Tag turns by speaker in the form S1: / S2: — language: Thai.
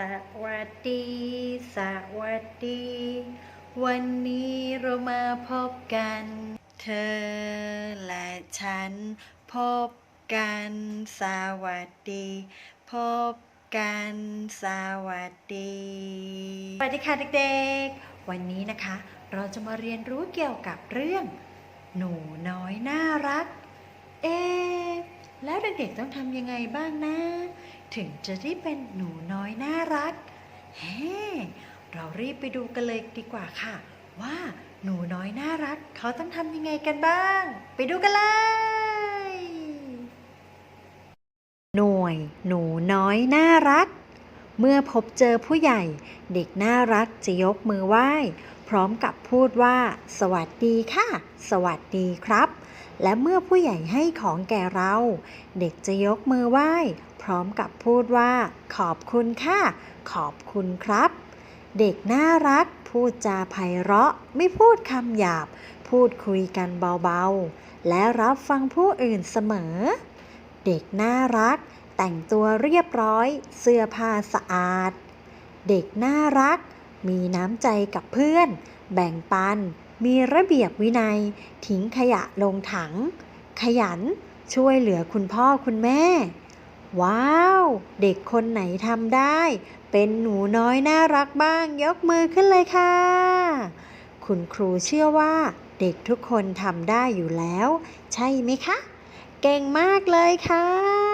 S1: สวัสดี สวัสดี วันนี้เรามาพบกัน เธอและฉัน พบกัน สวัสดี พบกัน สวัสดี สวัสดีค่ะเด็กๆ วันนี้นะคะ เราจะมาเรียนรู้เกี่ยวกับเรื่อง หนูน้อยน่ารัก เอ๊แล้วเด็กๆต้องทำยังไงบ้างนะ ถึงจะได้เป็นหนูน้อยน่ารักเฮ้เรารีบไปดูกันเลยดีกว่าค่ะ ว่าหนูน้อยน่ารัก เขาต้องทำยังไงกันบ้าง ไปดูกันเลย หน่วย หนูน้อยน่ารัก เมื่อพบเจอผู้ใหญ่ เด็กน่ารักจะยกมือไหว้ พร้อมกับพูดว่า สวัสดีค่ะ สวัสดีครับ และเมื่อผู้ใหญ่ให้ของแก่เรา เด็กจะยกมือไหว้ พร้อมกับพูดว่า ขอบคุณค่ะ ขอบคุณครับ เด็กน่ารัก พูดจาไพเราะ ไม่พูดคำหยาบ พูดคุยกันเบาๆ และรับฟังผู้อื่นเสมอ เด็กน่ารัก แต่งตัวเรียบร้อย เสื้อผ้าสะอาด เด็กน่ารัก มีน้ำใจกับเพื่อน แบ่งปัน มีระเบียบวินัย ทิ้งขยะลงถัง ขยัน ช่วยเหลือคุณพ่อคุณแม่ ว้าว เด็กคนไหนทำได้ เป็นหนูน้อยน่ารักบ้าง ยกมือขึ้นเลยค่ะ คุณครูเชื่อว่า เด็กทุกคนทำได้อยู่แล้ว ใช่ไหมคะ เก่งมากเลยค่ะ